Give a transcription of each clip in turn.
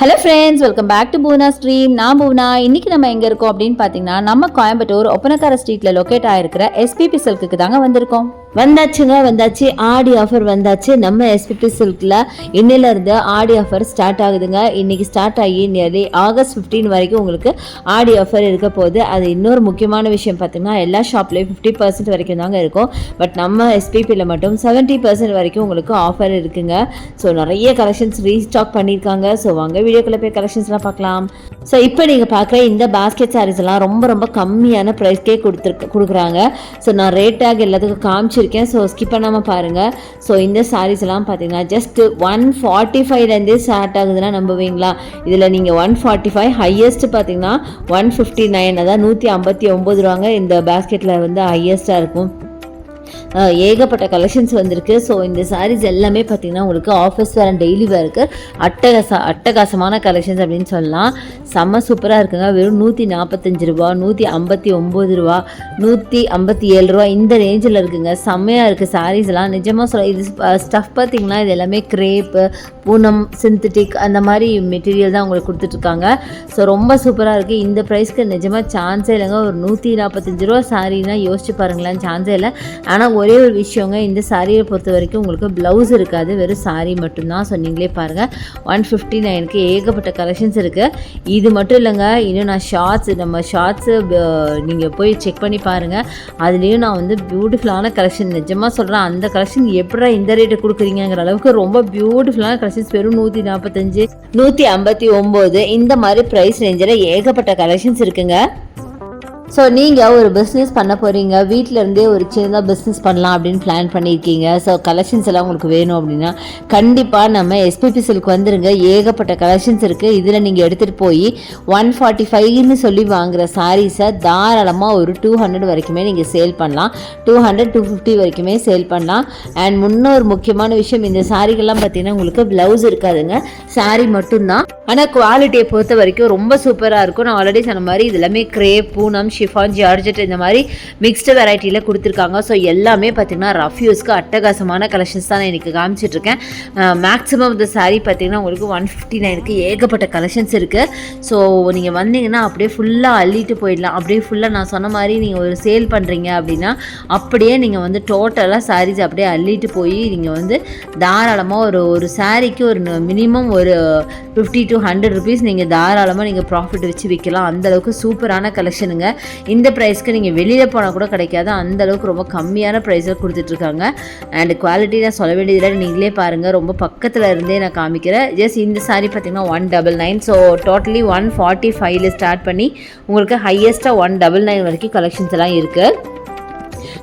Hello friends welcome back to Poona stream நான் பூனா இன்னைக்கு நம்ம எங்கே இருக்கோம் அப்படின்னு பார்த்தீங்கன்னா நம்ம கோயம்புத்தூர் ஒப்பனக்கார ஸ்ட்ரீட்டில் லொக்கேட் ஆகிருக்கிற எஸ்பிபி சில்க்குக்கு தாங்க வந்திருக்கோம். வந்தாச்சுங்க வந்தாச்சு. ஆடி ஆஃபர் வந்தாச்சு. நம்ம எஸ்பிபி சில்கில் இன்னிலேருந்து ஆடி ஆஃபர் ஸ்டார்ட் ஆகுதுங்க. இன்றைக்கி ஸ்டார்ட் ஆகி நியர்லி ஆகஸ்ட் 15 வரைக்கும் உங்களுக்கு ஆடி ஆஃபர் இருக்க போகுது. அது இன்னொரு முக்கியமான விஷயம் பார்த்தீங்கன்னா எல்லா ஷாப்லேயும் ஃபிஃப்டி பர்சன்ட் வரைக்கும் தாங்க இருக்கும். பட் நம்ம எஸ்பிபியில் மட்டும் செவன்ட்டி பர்சன்ட் வரைக்கும் உங்களுக்கு ஆஃபர் இருக்குங்க. ஸோ நிறைய கலெக்ஷன்ஸ் ரீஸ்டாக் பண்ணியிருக்காங்க. ஸோ வாங்க வீடியோக்குள்ளே போய் கலெக்ஷன்ஸ்லாம் பார்க்கலாம். ஸோ இப்போ நீங்கள் பார்க்குற இந்த பாஸ்கெட் சாரீஸ் எல்லாம் ரொம்ப ரொம்ப கம்மியான ப்ரைஸ்க்கே கொடுத்துருக்கு கொடுக்குறாங்க. ஸோ நான் ரேட்டாக எல்லாத்துக்கும் காமிச்சு முடிச்சிருக்கேன் ஸோ ஸ்கிப் பண்ணாமல் பாருங்கள் ஸோ இந்த சாரீஸ்லாம் பார்த்தீங்கன்னா ஜஸ்ட் ஒன் ஃபார்ட்டி ஃபைவ்லேருந்தே ஸ்டார்ட் ஆகுதுன்னா நம்புவீங்களா? இதில் நீங்கள் ஒன் ஃபார்ட்டி ஃபைவ் ஹையஸ்ட் பார்த்தீங்கன்னா ஒன் ஃபிஃப்டி நைன் அதாவது நூற்றி ஐம்பத்தி ஒம்பது ரூபாங்க. இந்த பேஸ்கெட்டில் வந்து ஹையஸ்ட்டாக இருக்கும். ஏகப்பட்ட கலெக்ஷன்ஸ் வந்திருக்கு. ஸோ இந்த சாரீஸ் எல்லாமே பார்த்தீங்கன்னா உங்களுக்கு ஆஃபீஸ் வேறு டெய்லி வேருக்கு அட்டகாச அட்டகாசமான கலெக்ஷன்ஸ் அப்படின்னு சொல்லலாம். செம்ம சூப்பராக இருக்குங்க. வெறும் நூற்றி நாற்பத்தஞ்சு ரூபா நூற்றி ஐம்பத்தி ஒம்பது ரூபா நூற்றி ஐம்பத்தி ஏழு ரூபா இந்த ரேஞ்சில் இருக்குங்க. செம்மையாக இருக்குது சாரீஸ்லாம் நிஜமாக சொல்ல இது ஸ்டஃப் பார்த்தீங்கன்னா இது எல்லாமே க்ரேப்பு பூனம் சிந்தட்டிக் அந்த மாதிரி மெட்டீரியல் தான் உங்களுக்கு கொடுத்துட்ருக்காங்க. ஸோ ரொம்ப சூப்பராக இருக்குது இந்த ப்ரைஸ்க்கு நிஜமாக சான்ஸே இல்லைங்க. ஒரு நூற்றி நாற்பத்தஞ்சு ரூபா சாரீனா யோசிச்சு பாருங்களேன் சான்ஸே இல்லை. ஆனால் ஒரே ஒரு விஷயங்க இந்த சாரியை பொறுத்த வரைக்கும் உங்களுக்கு ப்ளவுஸ் இருக்காது வெறும் சாரீ மட்டும்தான். ஸோ நீங்களே பாருங்கள் ஒன் ஃபிஃப்டி நைனுக்கு ஏகப்பட்ட கலெக்ஷன்ஸ் இருக்குது இது மட்டும் இல்லைங்க இன்னும் நான் ஷார்ட்ஸ் நம்ம ஷார்ட்ஸு நீங்கள் போய் செக் பண்ணி பாருங்கள் அதுலேயும் நான் வந்து பியூட்டிஃபுல்லான கலெக்ஷன் நிஜமாக சொல்கிறேன் அந்த கலெக்ஷன் எப்படா இந்த ரேட்டு கொடுக்குறீங்கிற அளவுக்கு ரொம்ப பியூட்டிஃபுல்லான கலெக்ஷன்ஸ் வெறும் நூற்றி நாற்பத்தஞ்சு நூற்றி ஐம்பத்தி ஒம்பது இந்த மாதிரி ப்ரைஸ் ரேஞ்சில் ஏகப்பட்ட கலெக்ஷன்ஸ் இருக்குங்க. ஸோ நீங்கள் ஒரு பிஸ்னஸ் பண்ண போகிறீங்க இருந்தே ஒரு சின்னதாக பிஸ்னஸ் பண்ணலாம் அப்படின்னு பிளான் பண்ணியிருக்கீங்க. ஸோ கலெக்ஷன்ஸ் எல்லாம் உங்களுக்கு வேணும் அப்படின்னா கண்டிப்பாக நம்ம எஸ்பிபி சில்க் வந்துருங்க. ஏகப்பட்ட கலெக்ஷன்ஸ் இருக்குது இதில் நீங்கள் எடுத்துகிட்டு போய் ஒன் ஃபார்ட்டி ஃபைவ்னு சொல்லி வாங்குகிற சாரீஸை தாராளமாக ஒரு டூ ஹண்ட்ரட் வரைக்குமே நீங்கள் சேல் பண்ணலாம். டூ ஹண்ட்ரட் டூ ஃபிஃப்டி வரைக்குமே சேல் பண்ணலாம். அண்ட் முன்னொரு முக்கியமான விஷயம் இந்த சாரீகள்லாம் பார்த்தீங்கன்னா உங்களுக்கு ப்ளவுஸ் இருக்காதுங்க. சாரீ மட்டும்தான். ஆனால் குவாலிட்டியை பொறுத்த வரைக்கும் ரொம்ப சூப்பராக இருக்கும். நான் ஆல்ரெடி சொன்ன மாதிரி இது எல்லாமே க்ரேப் பூனம் ஷிஃபான் ஜார்ஜெட் இந்த மாதிரி மிக்ஸ்டு வெரைட்டியில் கொடுத்துருக்காங்க. ஸோ எல்லாமே பார்த்தீங்கன்னா ரஃப் யூஸ்க்கு அட்டகாசமான கலெக்ஷன்ஸ் தான் நான் இன்றைக்கி காமிச்சிட்ருக்கேன். மேக்ஸிமம் இந்த சாரீ பார்த்தீங்கன்னா உங்களுக்கு ஒன் ஃபிஃப்டி நைனுக்கு ஏகப்பட்ட கலெக்ஷன்ஸ் இருக்குது ஸோ நீங்கள் வந்தீங்கன்னா அப்படியே ஃபுல்லாக அள்ளிட்டு போயிடலாம். அப்படியே ஃபுல்லாக நான் சொன்ன மாதிரி நீங்கள் ஒரு சேல் பண்ணுறீங்க அப்படின்னா அப்படியே நீங்கள் வந்து டோட்டலாக சாரீஸ் அப்படியே அள்ளிட்டு போய் நீங்கள் வந்து தாராளமாக ஒரு ஒரு சாரீக்கு ஒரு மினிமம் ஒரு ஃபிஃப்டி டு ஹண்ட்ரட் ருபீஸ் நீங்கள் தாராளமாக நீங்கள் ப்ராஃபிட் வச்சு விற்கலாம் அந்தளவுக்கு சூப்பரான கலெக்ஷனுங்க இந்த ப்ரைஸ்க்கு நீங்கள் வெளியில் போனால் கூட கிடைக்காது. அந்த அளவுக்கு ரொம்ப கம்மியான ப்ரைஸில் கொடுத்துட்ருக்காங்க. அண்ட் குவாலிட்டி நான் சொல்ல வேண்டியதில்லை. நீங்களே பாருங்கள் ரொம்ப பக்கத்தில் இருந்தே நான் காமிக்கிறேன். ஜஸ்ட் இந்த சாரீ பார்த்தீங்கன்னா one double nine so totally one forty ஃபைவ்ல ஸ்டார்ட் பண்ணி உங்களுக்கு ஹையஸ்ட்டாக ஒன் டபுள் நைன் வரைக்கும் கலெக்ஷன்ஸ் எல்லாம் இருக்குது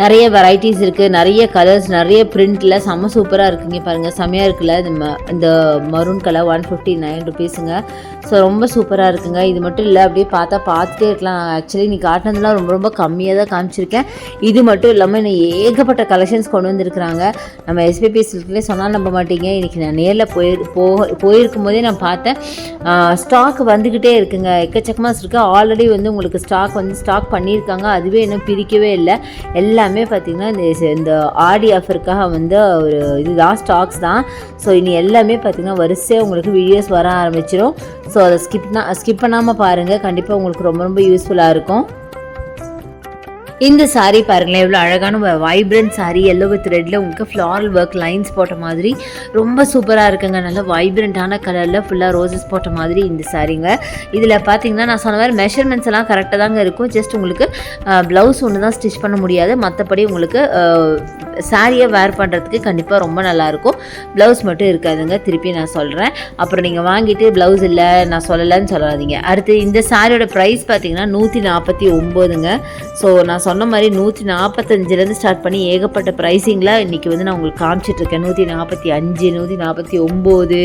நிறைய வெரைட்டிஸ் இருக்குது நிறைய கலர்ஸ் நிறைய பிரிண்டில் செம்ம சூப்பராக இருக்குங்க பாருங்கள் செம்மையாக இருக்குல்ல. இந்த ம இந்த maroon colour one fifty nine ருபீஸுங்க so ரொம்ப சூப்பராக இருக்குங்க. இது மட்டும் இல்லை அப்படியே பார்த்தா பார்த்துட்டே இருக்கலாம். ஆக்சுவலி நீ காட்டினதுலாம் ரொம்ப ரொம்ப கம்மியாக தான் காமிச்சிருக்கேன். இது மட்டும் இல்லாமல் இன்னும் ஏகப்பட்ட கலெக்ஷன்ஸ் கொண்டு வந்திருக்கிறாங்க. நம்ம எஸ்பிபி சில்க்லேயே சொன்னால் நம்ப மாட்டீங்க. இன்றைக்கி நான் நேரில் போய் போ போயிருக்கும் போதே நான் பார்த்தேன். ஸ்டாக் வந்துக்கிட்டே இருக்குங்க. எக்கச்சக்கமாக இருக்குது ஆல்ரெடி வந்து உங்களுக்கு ஸ்டாக் வந்து ஸ்டாக் பண்ணியிருக்காங்க. அதுவே இன்னும் பிரிக்கவே இல்லை. எல்லாமே பார்த்திங்கன்னா இந்த இந்த ஆடி ஆஃபருக்காக வந்து ஒரு இதுதான் ஸ்டாக்ஸ் தான். ஸோ இனி எல்லாமே பார்த்திங்கன்னா வரிசையாக உங்களுக்கு வீடியோஸ் வர ஆரம்பிச்சிடும் ஸோ அதை ஸ்கிப்னா ஸ்கிப் பண்ணாமல் பாருங்கள் கண்டிப்பாக உங்களுக்கு ரொம்ப ரொம்ப யூஸ்ஃபுல்லாக இருக்கும். இந்த சாரீ பாருங்களேன் எவ்வளோ அழகான வைப்ரண்ட் சாரீ எல்லோ வித் ரெட்டில் உங்களுக்கு ஃப்ளாரல் ஒர்க் லைன்ஸ் போட்ட மாதிரி ரொம்ப சூப்பராக இருக்குங்க. நல்ல வைப்ரண்ட்டான கலரில் ஃபுல்லாக ரோசஸ் போட்ட மாதிரி இந்த சாரீங்க இதில் பார்த்தீங்கன்னா நான் சொன்ன மாதிரி மெஷர்மெண்ட்ஸ் எல்லாம் கரெக்டாக தாங்க இருக்கும். ஜஸ்ட் உங்களுக்கு ப்ளவுஸ் ஒன்று தான் ஸ்டிச் பண்ண முடியாது. மற்றபடி உங்களுக்கு சாரியை வேர் பண்ணுறதுக்கு கண்டிப்பாக ரொம்ப நல்லாயிருக்கும் ப்ளவுஸ் மட்டும் இருக்காதுங்க திருப்பி நான் சொல்கிறேன் அப்புறம் நீங்கள் வாங்கிட்டு ப்ளவுஸ் இல்லை நான் சொல்லலைன்னு சொல்லாதீங்க. அடுத்து இந்த சாரியோட ப்ரைஸ் பார்த்தீங்கன்னா நூற்றி நாற்பத்தி ஒம்போதுங்க. ஸோ நான் சொன்ன மாதிரி நூற்றி நாற்பத்தஞ்சிலேருந்து ஸ்டார்ட் பண்ணி ஏகப்பட்ட ப்ரைஸிங்கில் இன்றைக்கி வந்து நான் உங்களுக்கு காமிச்சிட்ருக்கேன். நூற்றி நாற்பத்தி அஞ்சு நூற்றி நாற்பத்தி ஒம்பது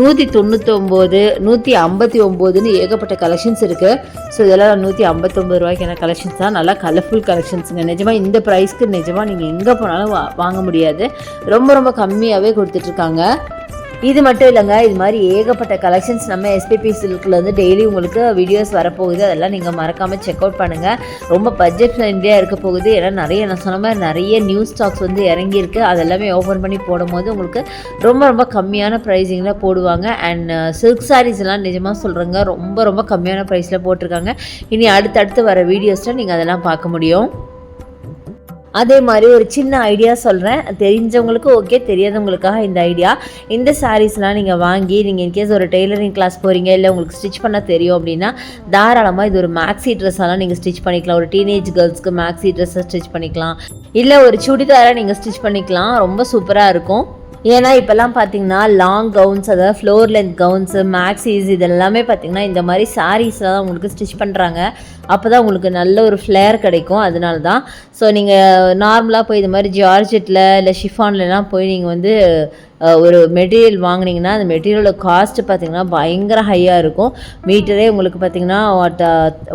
நூற்றி தொண்ணூத்தொம்போது நூற்றி ஐம்பத்தி ஒம்போதுன்னு ஏகப்பட்ட கலெக்ஷன்ஸ் இருக்குது ஸோ இதெல்லாம் நூற்றி ஐம்பத்தொம்பது ரூபாய்க்கான கலெக்ஷன்ஸ் தான். நல்லா கலர்ஃபுல் கலெக்ஷன்ஸுங்க நிஜமாக இந்த ப்ரைஸ்க்கு நிஜமாக நீங்கள் எங்கே போனாலும் வா வாங்க முடியாது. ரொம்ப ரொம்ப கம்மியாகவே கொடுத்துட்ருக்காங்க. இது மட்டும் இல்லைங்க இது மாதிரி ஏகப்பட்ட கலெக்ஷன்ஸ் நம்ம எஸ்பிபி சில்கில் வந்து டெய்லி உங்களுக்கு வீடியோஸ் வரப்போகுது. அதெல்லாம் நீங்கள் மறக்காமல் செக் அவுட் பண்ணுங்கள் ரொம்ப பட்ஜெட் ஃப்ரெண்ட்லியாக இருக்க போகுது. ஏன்னா நிறைய நான் சொன்ன மாதிரி நிறைய நியூ ஸ்டாக்ஸ் வந்து இறங்கியிருக்கு. அதெல்லாமே ஓப்பன் பண்ணி போடும்போது உங்களுக்கு ரொம்ப ரொம்ப கம்மியான ப்ரைஸிங்கில் போடுவாங்க. அண்ட் சில்க் சாரீஸ் எல்லாம் நிஜமாக சொல்கிறேங்க ரொம்ப ரொம்ப கம்மியான ப்ரைஸில் போட்டிருக்காங்க. இனி அடுத்தடுத்து வர வீடியோஸில் நீங்கள் அதெல்லாம் பார்க்க முடியும். அதே மாதிரி ஒரு சின்ன ஐடியா சொல்கிறேன் தெரிஞ்சவங்களுக்கு ஓகே தெரியாதவங்களுக்காக இந்த ஐடியா இந்த சாரீஸ்லாம் நீங்கள் வாங்கி நீங்கள் இன்கேஸ் ஒரு டெய்லரிங் கிளாஸ் போகிறீங்க இல்லை உங்களுக்கு ஸ்டிச் பண்ண தெரியும் அப்படின்னா தாராளமாக இது ஒரு மேக்ஸி ட்ரெஸ்ஸெல்லாம் நீங்கள் ஸ்டிச் பண்ணிக்கலாம். ஒரு டீனேஜ் கேர்ள்ஸ்க்கு மேக்ஸி ட்ரெஸ்ஸை ஸ்டிச் பண்ணிக்கலாம். இல்லை ஒரு சுடிதாரை நீங்கள் ஸ்டிச் பண்ணிக்கலாம். ரொம்ப சூப்பராக இருக்கும். ஏன்னா இப்போல்லாம் பார்த்தீங்கன்னா லாங் கவுன்ஸ் அதாவது ஃப்ளோர் லென்த் கவுன்ஸு மேக்ஸிஸ் இது எல்லாமே பார்த்தீங்கன்னா இந்த மாதிரி சாரீஸில் தான் உங்களுக்கு ஸ்டிச் பண்ணுறாங்க அப்போ தான் உங்களுக்கு நல்ல ஒரு ஃப்ளேர் கிடைக்கும். அதனால தான் ஸோ நீங்கள் நார்மலாக போய் இது மாதிரி ஜார்ஜெட்டில் இல்லை ஷிஃபான்லலாம் போய் நீங்கள் வந்து ஒரு மெட்டீரியல் வாங்கினீங்கன்னா அந்த மெட்டீரியலோட காஸ்ட் பார்த்தீங்கன்னா பயங்கர ஹையாக இருக்கும். மீட்டரே உங்களுக்கு பார்த்தீங்கன்னா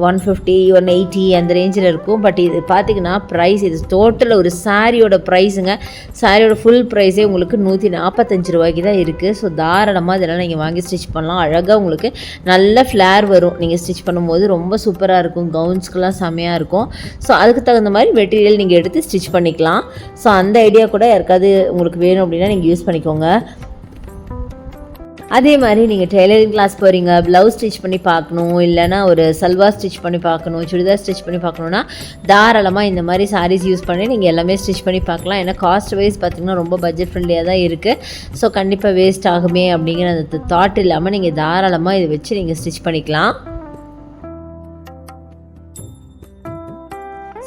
ஒன் ஃபிஃப்டி ஒன் எயிட்டி அந்த ரேஞ்சில் இருக்கும். பட் இது பார்த்தீங்கன்னா ப்ரைஸ் இது டோட்டல் ஒரு சாரியோட ப்ரைஸுங்க சாரியோட ஃபுல் ப்ரைஸே உங்களுக்கு நூற்றி நாற்பத்தஞ்சு ரூபாய்க்கு தான் இருக்குது ஸோ தாராளமாக இதெல்லாம் நீங்கள் வாங்கி ஸ்டிச் பண்ணலாம். அழகாக உங்களுக்கு நல்ல ஃப்ளேர் வரும். நீங்கள் ஸ்டிச் பண்ணும்போது ரொம்ப சூப்பராக இருக்கும். கவுன்ஸ்க்கெலாம் செமையாக இருக்கும். ஸோ அதுக்கு தகுந்த மாதிரி மெட்டீரியல் நீங்கள் எடுத்து ஸ்டிச் பண்ணிக்கலாம். ஸோ அந்த ஐடியா கூட யாருக்காவது உங்களுக்கு வேணும் அப்படின்னா நீங்கள் யூஸ் பண்ணிக்கோங்க. அதே மாதிரி நீங்கள் டெய்லரிங் கிளாஸ் போகிறீங்க ப்ளவுஸ் ஸ்டிச் பண்ணி பார்க்கணும் இல்லைன்னா ஒரு சல்வார் ஸ்டிச் பண்ணி பார்க்கணும் சுடிதார் ஸ்டிச் பண்ணி பார்க்கணுன்னா தாராளமாக இந்த மாதிரி சாரீஸ் யூஸ் பண்ணி நீங்கள் எல்லாமே ஸ்டிச் பண்ணி பார்க்கலாம். ஏன்னா காஸ்ட் வைஸ் பார்த்திங்கன்னா ரொம்ப பட்ஜெட் ஃப்ரெண்ட்லியாக தான் இருக்குது ஸோ கண்டிப்பாக வேஸ்ட் ஆகுமே அப்படிங்கிற அந்த தாட் இல்லாமல் நீங்கள் தாராளமாக இதை வச்சு நீங்கள் ஸ்டிச் பண்ணிக்கலாம்.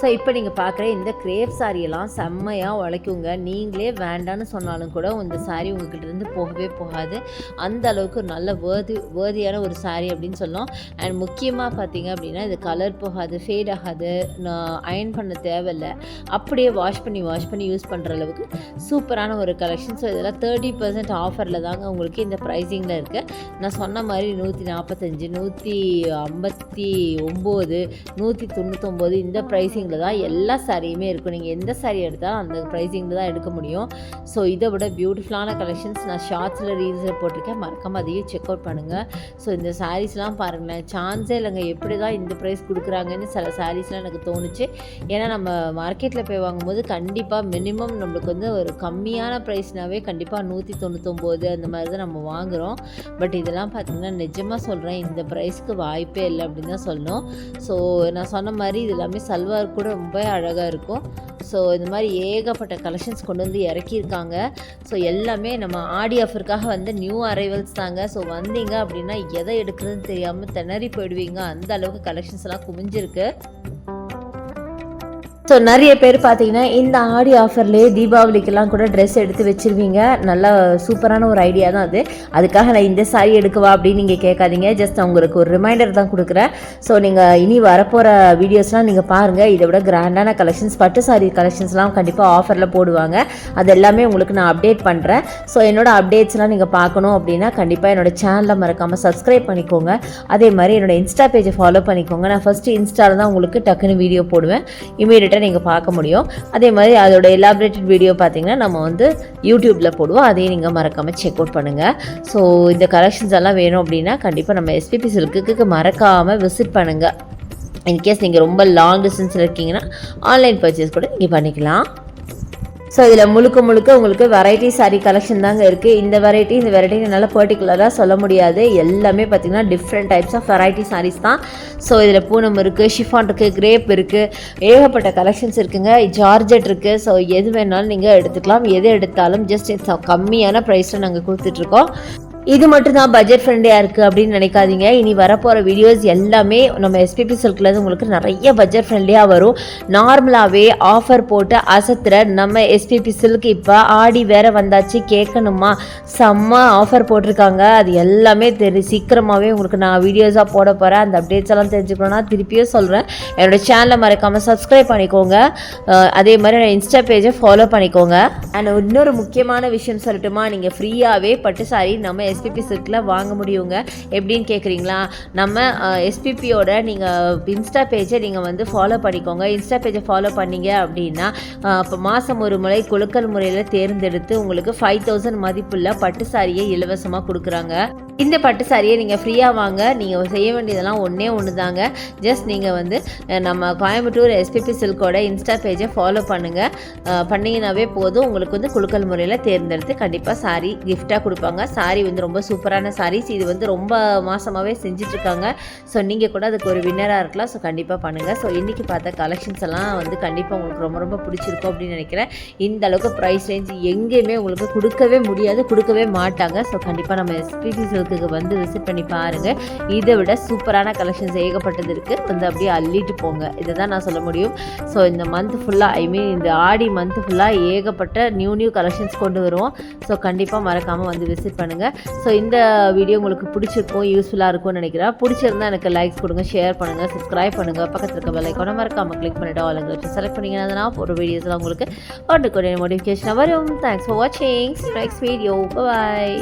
ஸோ இப்போ நீங்கள் பார்க்குற இந்த கிரேப் சாரியெல்லாம் செம்மையாக உழைக்குங்க. நீங்களே வேண்டான்னு சொன்னாலும் கூட இந்த சாரீ உங்ககிட்ட இருந்து போகவே போகாது. அந்த அளவுக்கு ஒரு நல்ல வேர்தி வேர்தியான ஒரு சாரீ அப்படின்னு சொல்லலாம். அண்ட் முக்கியமாக பார்த்தீங்க அப்படின்னா இது கலர் போகாது ஃபேட் ஆகாது நான் அயன் பண்ண தேவையில்லை. அப்படியே வாஷ் பண்ணி வாஷ் பண்ணி யூஸ் பண்ணுற அளவுக்கு சூப்பரான ஒரு கலெக்ஷன் ஸோ இதெல்லாம் தேர்ட்டி பர்சன்ட் ஆஃபரில் தாங்க உங்களுக்கு இந்த ப்ரைஸிங்கில் இருக்குது நான் சொன்ன மாதிரி நூற்றி நாற்பத்தஞ்சு நூற்றி ஐம்பத்தி ஒம்பது நூற்றி தொண்ணூத்தொம்பது இந்த ப்ரைஸிங் ப்ரைஸிங்கில் தான் எல்லா சாரியுமே இருக்கும். நீங்கள் எந்த சாரீ எடுத்தாலும் அந்த ப்ரைஸிங்கில் தான் எடுக்க முடியும். ஸோ இதை விட பியூட்டிஃபுல்லான கலெக்ஷன்ஸ் நான் ஷார்ட்ஸில் ரீல்ஸில் போட்டிருக்கேன். மறக்காமல் அதையும் செக் அவுட் பண்ணுங்கள் ஸோ இந்த சாரீஸ்லாம் பாருங்களேன். சான்ஸே இல்லைங்க. எப்படி தான் இந்த ப்ரைஸ் கொடுக்குறாங்கன்னு சில சாரீஸ்லாம் எனக்கு தோணுச்சு. ஏன்னா நம்ம மார்க்கெட்டில் போய் வாங்கும்போது கண்டிப்பாக மினிமம் நம்மளுக்கு வந்து ஒரு கம்மியான ப்ரைஸ்னாவே கண்டிப்பாக நூற்றி தொண்ணூத்தொம்போது அந்த மாதிரி தான் நம்ம வாங்குகிறோம் பட் இதெல்லாம் பார்த்திங்கன்னா நிஜமாக சொல்கிறேன் இந்த ப்ரைஸ்க்கு வாய்ப்பே இல்லை அப்படின்னு தான் சொல்லணும். ஸோ நான் சொன்ன மாதிரி இது எல்லாமே சல்வார் கூட ரொம்ப அழகாக இருக்கும். ஸோ இந்த மாதிரி ஏகப்பட்ட கலெக்ஷன்ஸ் கொண்டு வந்து இறக்கியிருக்காங்க. ஸோ எல்லாமே நம்ம ஆடி ஆஃபருக்காக வந்து நியூ அரைவல்ஸ் தாங்க. ஸோ வந்தீங்க அப்படின்னா எதை எடுக்கிறதுன்னு தெரியாமல் திணறி போயிடுவீங்க. அந்த அளவுக்கு கலெக்ஷன்ஸ் எல்லாம் குமிஞ்சிருக்கு ஸோ நிறைய பேர் பார்த்தீங்கன்னா இந்த ஆடி ஆஃபர்லேயே தீபாவளிக்கெல்லாம் கூட ட்ரெஸ் எடுத்து வச்சிருவீங்க. நல்லா சூப்பரான ஒரு ஐடியா தான் அது. அதுக்காக நான் இந்த சாரி எடுக்கவா அப்படின்னு நீங்கள் கேட்காதீங்க. ஜஸ்ட் உங்களுக்கு ஒரு ரிமைண்டர் தான் கொடுக்குறேன். ஸோ நீங்கள் இனி வரப்போகிற வீடியோஸ்லாம் நீங்கள் பாருங்கள் இதை விட கிராண்டான கலெக்ஷன்ஸ் பட்டு சாரி கலெக்ஷன்ஸ்லாம் கண்டிப்பாக ஆஃபரில் போடுவாங்க. அது எல்லாமே உங்களுக்கு நான் அப்டேட் பண்ணுறேன் ஸோ என்னோட அப்டேட்ஸ்லாம் நீங்கள் பார்க்கணும் அப்படின்னா கண்டிப்பாக என்னோட சேனலை மறக்காமல் சப்ஸ்கிரைப் பண்ணிக்கோங்க. அதே மாதிரி என்னோட இன்ஸ்டா பேஜை ஃபாலோ பண்ணிக்கோங்க. நான் ஃபஸ்ட்டு இன்ஸ்டாவில் தான் உங்களுக்கு டக்குன்னு வீடியோ போடுவேன். இமீடியட்டாக நீங்கள் பார்க்க முடியும். அதே மாதிரி அதோட எலாபரேட்டட் வீடியோ பார்த்தீங்கன்னா நம்ம வந்து யூடியூப்பில் போடுவோம். அதையும் நீங்கள் மறக்காமல் செக் அவுட் பண்ணுங்கள் ஸோ இந்த கலெக்ஷன்ஸ் எல்லாம் வேணும் அப்படின்னா கண்டிப்பாக நம்ம எஸ்பிபி சில்க்குக்கு மறக்காமல் விசிட் பண்ணுங்கள் இன்கேஸ் நீங்கள் ரொம்ப லாங் டிஸ்டன்ஸில் இருக்கீங்கன்னா ஆன்லைன் பர்ச்சேஸ் கூட நீங்கள் பண்ணிக்கலாம். ஸோ இதில் முழுக்க முழுக்க உங்களுக்கு வெரைட்டி சாரீ கலெக்ஷன் தாங்க இருக்குது இந்த வெரைட்டி இந்த வெரைட்டி என்னால் பர்டிகுலராக சொல்ல முடியாது. எல்லாமே பார்த்தீங்கன்னா different types of variety saris தான். ஸோ இதில் பூனம் இருக்குது ஷிஃபான் இருக்குது கிரேப் இருக்குது ஏகப்பட்ட கலெக்ஷன்ஸ் இருக்குங்க. ஜார்ஜெட் இருக்குது ஸோ எது வேணாலும் நீங்கள் எடுத்துக்கலாம். எது எடுத்தாலும் ஜஸ்ட் கம்மியான ப்ரைஸில் நாங்கள் கொடுத்துட்ருக்கோம் இது மட்டும் தான் பட்ஜெட் ஃப்ரெண்ட்லியாக இருக்குது அப்படின்னு நினைக்காதீங்க. இனி வரப்போகிற வீடியோஸ் எல்லாமே நம்ம எஸ்பிபி சில்க்லேருந்து உங்களுக்கு நிறைய பட்ஜெட் ஃப்ரெண்ட்லியாக வரும். நார்மலாகவே ஆஃபர் போட்டு அசத்துற நம்ம எஸ்பிபி சில்க் இப்போ ஆடி வேற வந்தாச்சு கேட்கணுமா? செம்ம ஆஃபர் போட்டிருக்காங்க. அது எல்லாமே தெரி சீக்கிரமாகவே உங்களுக்கு நான் வீடியோஸாக போட போகிறேன் அந்த அப்டேட்ஸ் எல்லாம் தெரிஞ்சுக்கணும்னா திருப்பியும் சொல்கிறேன் என்னோட சேனலை மறக்காமல் சப்ஸ்கிரைப் பண்ணிக்கோங்க. அதே மாதிரி என்னோடய இன்ஸ்டா பேஜை ஃபாலோ பண்ணிக்கோங்க. அண்ட் இன்னொரு முக்கியமான விஷயம் சொல்லட்டுமா? நீங்கள் ஃப்ரீயாகவே பட்டு சாரி நம்ம எஸ்பிபி சில்கில் வாங்க முடியுங்க. எப்படின்னு கேட்குறீங்களா நம்ம எஸ்பிபியோட நீங்கள் இன்ஸ்டா பேஜை நீங்கள் வந்து ஃபாலோ பண்ணிக்கோங்க. இன்ஸ்டா பேஜை ஃபாலோ பண்ணீங்க அப்படின்னா இப்போ மாதம் ஒரு முறை குலுக்கல் முறையில் தேர்ந்தெடுத்து உங்களுக்கு ஃபைவ் தௌசண்ட் மதிப்புள்ள பட்டு சாரியை இலவசமாக கொடுக்குறாங்க. இந்த பட்டு சாரியை நீங்கள் ஃப்ரீயாக வாங்க. நீங்கள் செய்ய வேண்டியதெல்லாம் ஒன்றே ஒன்று தாங்க ஜஸ்ட் நீங்கள் வந்து நம்ம கோயம்புத்தூர் எஸ்பிபி சில்கோட இன்ஸ்டா பேஜை ஃபாலோ பண்ணுங்கள் பண்ணிங்கனாவே போதும். உங்களுக்கு வந்து குலுக்கல் முறையில் தேர்ந்தெடுத்து கண்டிப்பாக சாரி கிஃப்டாக கொடுப்பாங்க. சாரி வந்து ரொம்ப சூப்பரான சாரீஸ் இது வந்து ரொம்ப மாதமாகவே செஞ்சிட்ருக்காங்க. ஸோ நீங்கள் கூட அதுக்கு ஒரு வின்னராக இருக்கலாம். ஸோ கண்டிப்பாக பண்ணுங்கள் ஸோ இன்றைக்கி பார்த்த கலெக்ஷன்ஸ் எல்லாம் வந்து கண்டிப்பாக உங்களுக்கு ரொம்ப ரொம்ப பிடிச்சிருக்கும் அப்படின்னு நினைக்கிறேன். இந்த அளவுக்கு ப்ரைஸ் ரேஞ்ச் எங்கேயுமே உங்களுக்கு கொடுக்கவே முடியாது. கொடுக்கவே மாட்டாங்க. ஸோ கண்டிப்பாக நம்ம எஸ்பிபி சில்க்குக்கு வந்து விசிட் பண்ணி பாருங்கள் இதை விட சூப்பரான கலெக்ஷன்ஸ் ஏகப்பட்டது இருக்குது வந்து அப்படியே அள்ளிட்டு போங்க. இதை தான் நான் சொல்ல முடியும். ஸோ இந்த மந்த் ஃபுல்லாக ஐ மீன் இந்த ஆடி மந்த் ஃபுல்லாக ஏகப்பட்ட நியூ நியூ கலெக்ஷன்ஸ் கொண்டு வருவோம். ஸோ கண்டிப்பாக மறக்காமல் வந்து விசிட் பண்ணுங்கள் ஸோ இந்த வீடியோ உங்களுக்கு பிடிச்சிருக்கும் யூஸ்ஃபுல்லாக இருக்கும்னு நினைக்கிறேன். பிடிச்சிருந்தா எனக்கு லைக்ஸ் கொடுங்க ஷேர் பண்ணுங்கள் சப்ஸ்கிரைப் பண்ணுங்கள் பக்கத்தில் இருக்க பெல் ஐக்கான மறக்காமல் கிளிக் பண்ணிவிட்டு ஆல் செலக்ட் பண்ணிங்கன்னா நான் ஒரு வீடியோஸ்லாம் உங்களுக்கு உடனுக்குடைய நோட்டிஃபிகேஷன் வரும். தேங்க்ஸ் ஃபார் வாட்சிங் நெக்ஸ்ட் வீடியோ பாய்